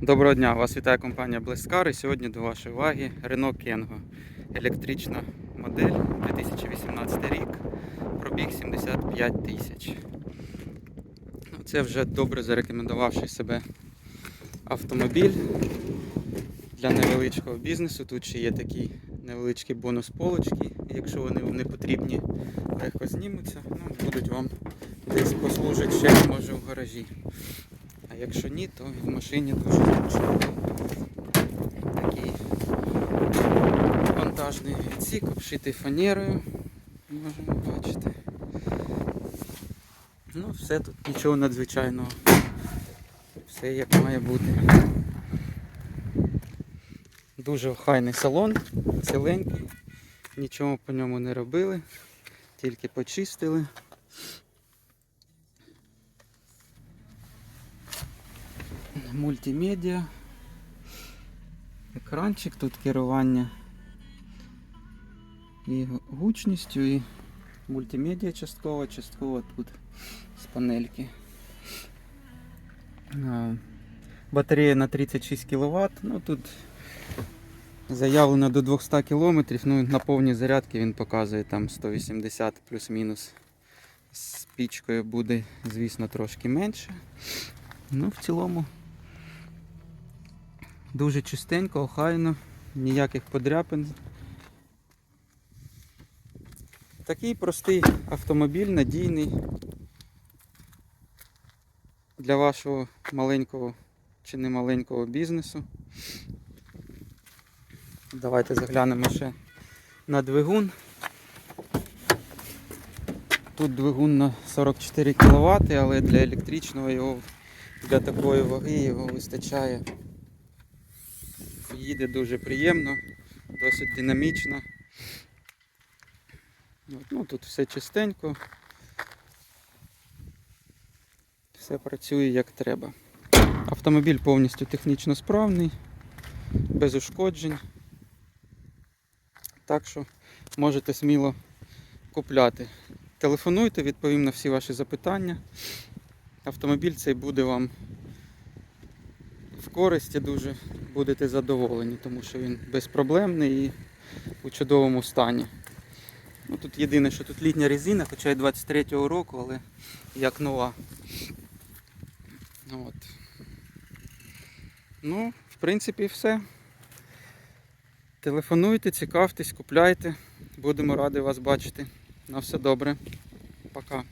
Доброго дня! Вас вітає компанія Blescar і сьогодні до вашої уваги Renault Kengo. Електрична модель 2018 рік, пробіг 75 тисяч. Ну, Це вже добре зарекомендувавший себе автомобіль для невеличкого бізнесу. Тут ще є такі невеличкі бонус полочки. Якщо вони вам не потрібні, легко знімуться, ну, будуть вам десь послужать ще може в гаражі. Якщо ні, то в машині дуже зручно. Такий вантажний відсік, обшитий фанерою, можемо бачити. Ну, все тут нічого надзвичайного. Все як має бути. Дуже охайний салон, ціленький, нічого по ньому не робили, тільки почистили. Мультимедіа, екранчик, тут керування і гучністю, і мультимедіа частково, частково тут з панельки. Батарея на 36 кВт, ну тут заявлено до 200 км, ну на повній зарядці він показує там 180 плюс-мінус. З пічкою буде, звісно, трошки менше. Ну, в цілому Дуже чистенько, охайно, ніяких подряпин. Такий простий автомобіль, надійний для вашого маленького чи не маленького бізнесу. Давайте заглянемо ще на двигун. Тут двигун на 44 кВт, але для електричного його для такої ваги його вистачає їде дуже приємно, досить динамічно. От, Ну, Тут все чистенько, все працює як треба. Автомобіль повністю технічно справний, без ушкоджень. Так що можете сміло купляти. Телефонуйте, відповім на всі ваші запитання. Автомобіль цей буде вам в користі дуже будете задоволені, тому що він безпроблемний і у чудовому стані. Ну, Тут єдине, що тут літня резина, хоча й 23-го року, але як нова. От. Ну, в принципі, все. Телефонуйте, цікавтесь, купляйте. Будемо раді вас бачити. На все добре. Пока.